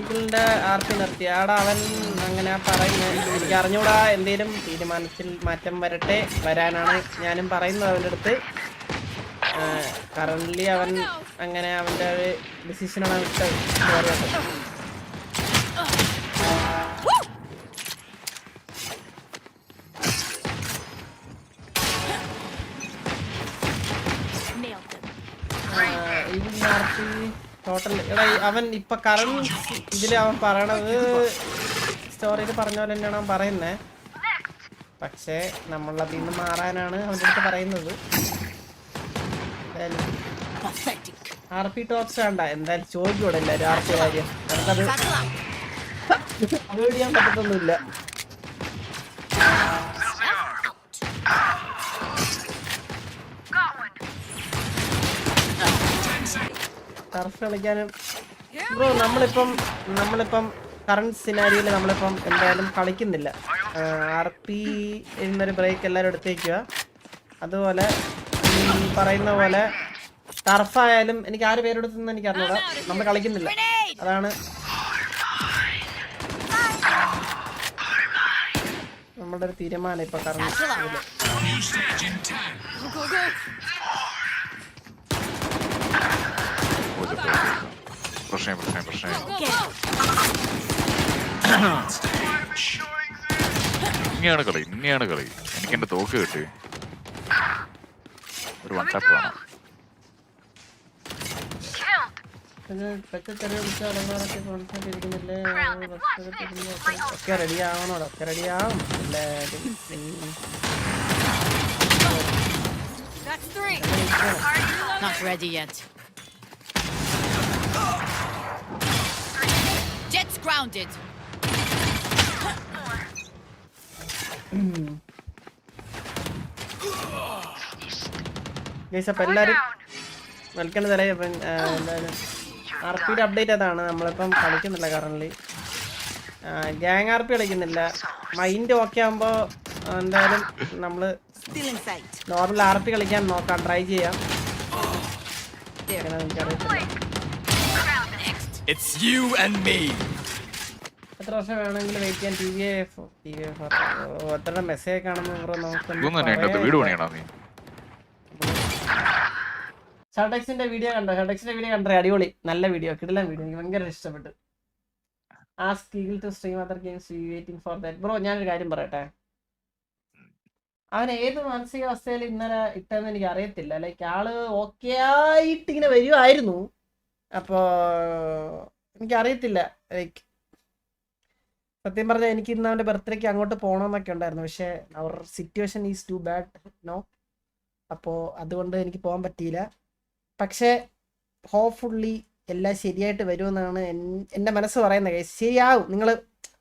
ഈഗിളിന്റെ ആർത്തി നിർത്തി. ആടാ അവൻ അങ്ങനെ പറയുന്നത് എനിക്ക് അറിഞ്ഞൂടാ എന്തേലും തീരുമാനത്തിൽ മാറ്റം വരട്ടെ വരാനാണ് ഞാനും പറയുന്നത് അവന്റെ അടുത്ത്. കറന്റ് അവൻ അങ്ങനെ അവന്റെ ഒരു ഡിസിഷനാണ് പറയുക Nailed them. ടോട്ടൽ എടാ അവൻ ഇപ്പൊ കറണ്ട് ഇതിൽ അവൻ പറയണത് സ്റ്റോറിയിൽ പറഞ്ഞ പോലെ തന്നെയാണ് അവൻ പറയുന്നത് പക്ഷേ നമ്മൾ അതിൽ നിന്ന് മാറാനാണ് അവന്റെ അടുത്ത് പറയുന്നത്. ആർ പി ടോപ്സ് വേണ്ട. എന്തായാലും ചോദിക്കൂടെ എല്ലാവരും ആർ പി കാര്യം. നമുക്കത്. അവോയ്ഡ് ചെയ്യാൻ പറ്റത്തൊന്നുമില്ല. ടർഫ് കളിക്കാനും. ബ്രോ നമ്മളിപ്പം നമ്മളിപ്പം കറണ്ട് സിനാരിയിൽ നമ്മളിപ്പം എന്തായാലും കളിക്കുന്നില്ല. ആർ പി എന്നൊരു ബ്രേക്ക് എല്ലാവരും എടുത്തേക്കുക അതുപോലെ പറയുന്ന പോലെ ടർഫായാലും എനിക്ക് ആര് പേരെടുത്തെന്ന് എനിക്ക് അറിഞ്ഞൂടാ നമ്മൾ കളിക്കുന്നില്ല. അതാണ്. നമ്മളുടെ ഒരു തീരുമാനം ഇപ്പൊ കറണ്ട് പ്രശ്നം Go, go. ഇങ്ങനെയാണ് കളി ഇങ്ങനെയാണ് കളി. എനിക്ക് എന്റെ തോക്ക് കിട്ടി. ഒരു വൺ ടാപ്പ് വേണം. ഒക്കെ റെഡി ആവണോടോ ഒക്കെ റെഡി ആവും. എല്ലാരും ഉം. That's three. Not ready yet. Jet's grounded. Guys അപ്പൊ എല്ലാവരും വെൽക്കം തലേ അപ്പം എന്തായാലും ആർ പിയുടെ അപ്ഡേറ്റ് അതാണ്. നമ്മളിപ്പം കളിക്കുന്നില്ല കറൻലി ഗ്യാങ് ആർ പി കളിക്കുന്നില്ല. മൈൻഡ് ഓക്കെ ആകുമ്പോൾ എന്തായാലും നമ്മൾ. നോർമൽ ആർ പി കളിക്കാൻ നോക്കാം. ട്രൈ ചെയ്യാം. എനിക്കറിയത്തില്ല. It's you and me. എത്ര വർഷം വേണമെങ്കിലും വെയിറ്റ് ചെയ്യാൻ ടി വി ടി വി ഒത്തരുടെ മെസ്സേജ് കാണുമ്പോൾ ബ്രോ ഇതൊന്നും തന്നെ അതിന്റെ അകത്ത് വീട് നീ? ഷർട്ടക്സിന്റെ വീഡിയോ കണ്ടോ? ഷർട്ടക്സിന്റെ വീഡിയോ കണ്ടോ? അടിപൊളി. നല്ല വീഡിയോ കിടിലൻ വീഡിയോ എനിക്ക് ഭയങ്കര ഇഷ്ടപ്പെട്ടു. ആ skill to stream other games waiting for that bro ഞാനൊരു കാര്യം പറയട്ടെ? അവൻ ഏത് മാനസികാവസ്ഥയിൽ ഇന്നലെ ഇട്ടെന്ന് എനിക്ക് അറിയത്തില്ല. ലൈക്ക് ആൾ ഓക്കെ ആയിട്ട് ഇങ്ങനെ വരുമായിരുന്നു അപ്പോ എനിക്കറിയത്തില്ല. ലൈക്ക് സത്യം പറഞ്ഞാൽ എനിക്ക് ഇന്ന് അവന്റെ ബർത്ത്ഡേക്ക് അങ്ങോട്ട് പോകണമെന്നൊക്കെ ഉണ്ടായിരുന്നു. പക്ഷെ അവർ situation is too bad no അപ്പോൾ അതുകൊണ്ട് എനിക്ക് പോകാൻ പറ്റിയില്ല. പക്ഷേ ഹോപ്പ്ഫുള്ളി എല്ലാം ശരിയായിട്ട് വരുമെന്നാണ് എന്റെ എന്റെ മനസ്സ് പറയുന്നത്. ശരിയാവും. നിങ്ങൾ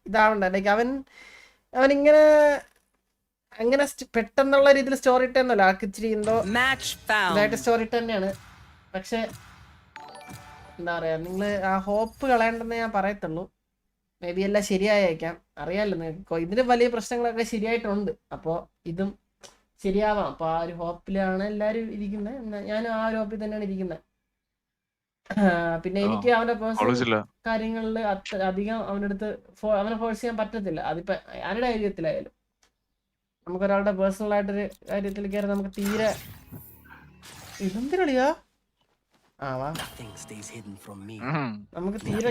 ഇതാവണ്ട. ലൈക്ക് അവൻ അവൻ ഇങ്ങനെ അങ്ങനെ പെട്ടെന്നുള്ള രീതിയിൽ സ്റ്റോറി ഇട്ടെന്നല്ല. ആൾക്ക് ഇച്ചിരി എന്തോ. ഇതായിട്ട് സ്റ്റോറി ഇട്ട് തന്നെയാണ്. പക്ഷെ എന്താ പറയാ നിങ്ങൾ ആ ഹോപ്പ് കളയണ്ടെന്ന് ഞാൻ പറയത്തുള്ളൂ. മേ ബി എല്ലാം ശരിയായേക്കാം. അറിയാമല്ലോ നിങ്ങൾക്ക് ഇതിന് വലിയ പ്രശ്നങ്ങളൊക്കെ ശരിയായിട്ടുണ്ട്. അപ്പോൾ ഇതും ശരിയാവാം. അപ്പോൾ ആ ഒരു ഹോപ്പിലാണ് എല്ലാവരും ഇരിക്കുന്നത് ഞാനും ആ ഒരു ഹോപ്പിൽ തന്നെയാണ് ഇരിക്കുന്നത് പിന്നെ എനിക്ക് അവന്റെ പേഴ്സണൽ കാര്യങ്ങളിൽ അധികം അവന്റെ അടുത്ത് ഫോ- അവനെ ഫോഴ്സ് ചെയ്യാൻ പറ്റത്തില്ല. അതിപ്പോ ആരുടെ കാര്യത്തിലായാലും. നമുക്കൊരാളുടെ പേഴ്സണൽ ആയിട്ടൊരു കാര്യത്തിൽ കയറി നമുക്ക് തീരെ ഇതെന്തിനളിയാ. നമുക്ക് തീരെ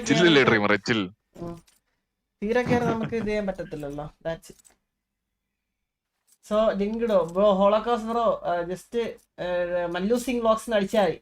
തീരെ കയറി നമുക്ക് ഇത് ചെയ്യാൻ പറ്റത്തില്ലല്ലോ. ദാറ്റ്സ് സോ ലിങ്ക്ഡോ ബ്രോ ഹോളോകോസ് ബ്രോ ജസ്റ്റ് മല്ലൂസിംഗ് സിംഗ് മതി.